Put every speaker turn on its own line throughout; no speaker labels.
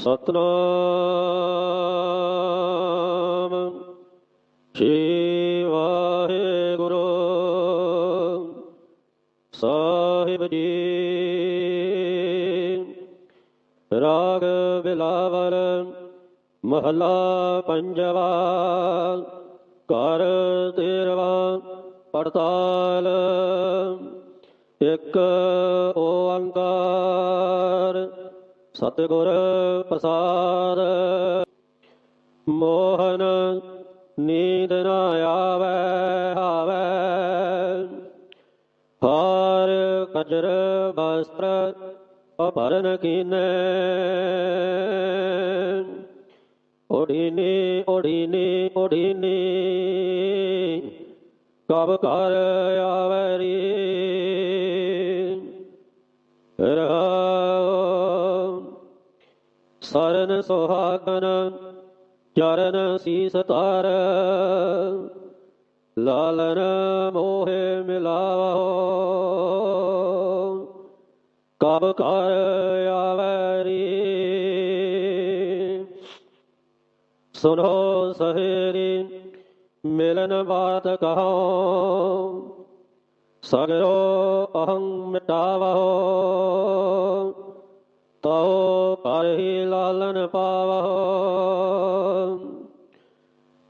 ਸਤਨਾਮ। ਸ੍ਰੀ ਵਾਹਿਗੁਰੂ। ਸਾਹਿਬ ਜੀ। ਰਾਗ ਬਿਲਾਵਰ ਮਹਲਾ ਪੰਜਵਾ। ਘਰ ਤੇਰਵਾ ਪੜਤਾਲ। ਇੱਕ ਓੰਕਾਰ ਸਤਿਗੁਰ ਪ੍ਰਸਾਦ। ਮੋਹਨ ਨੀਂਦ ਨ ਆਵੇ ਆਵੇ। ਹਾਰ ਕਜਰ ਵਸਤਰ ਅਪਰਨ ਕੀਨੇ। ਓੜੀਨੀ ਓੜੀਨੀ ਓੜੀਨੀ ਕਬ ਕਰ ਆਵਰੀ ਰਹਾਉ ਸਰਨ ਸੁਹਾਗਨ, ਚਰਨ ਸੀਸ ਤਾਰ ਲਾਲਨ ਮੋਹਿ ਮਿਲਾਵੋ। ਕਬ ਕਰ ਆਵਰੀ ਸੁਨੋ ਸਹੇਰੀ ਮਿਲਨ ਬਾਤ ਕਹੋ। ਸਗਰੋ ਅਹੰ ਮਿਟਾਵੋ। ਤਉ ਪਰ ਹੀ ਲਾਲਨ ਪਾਵੋ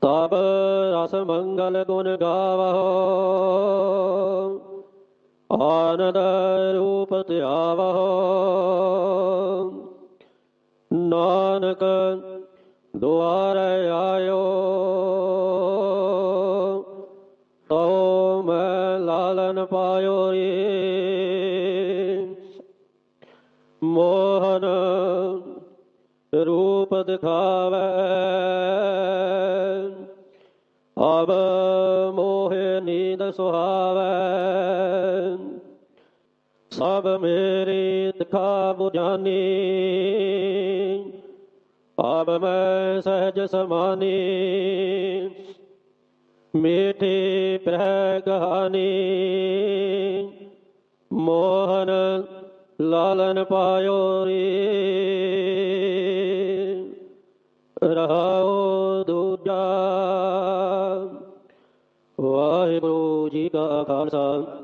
ਤਬ ਰਸ ਮੰਗਲ ਗੁਣ ਗਾਵੋ ਆਨੰਦ ਰੂਪ ਧਿਆਵੋ ਨਾਨਕ ਦੁਆਰ ਆਇਓ। ਤਉ ਮੈਂ ਲਾਲਨ ਪਾਇਓ ਰੇ। ਮੋਹਨ ਰੂਪ ਦਿਖਾਵੇ। ਅਬ ਮੋਹਿ ਨੀਂਦ ਸੁਹਾਵੇ। ਸਭ ਮੇਰੀ ਦਿਖਾ 부ਜਾਨੀ ਅਬ ਮੈਂ ਸਹਿਜ ਸਮਾਨੀ। ਮੀਠੀ ਪ੍ਰਹਿ ਕਹਾਣੀ। ਲਾਲਨ ਪਾਇਓ ਰੇ। ਰਹਾਓ ਦੂਜਾ। ਵਾਹਿਗੁਰੂ ਜੀ ਕਾ ਖਾਲਸਾ।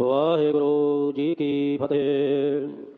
ਵਾਹਿਗੁਰੂ ਜੀ ਕੀ ਫਤਿਹ।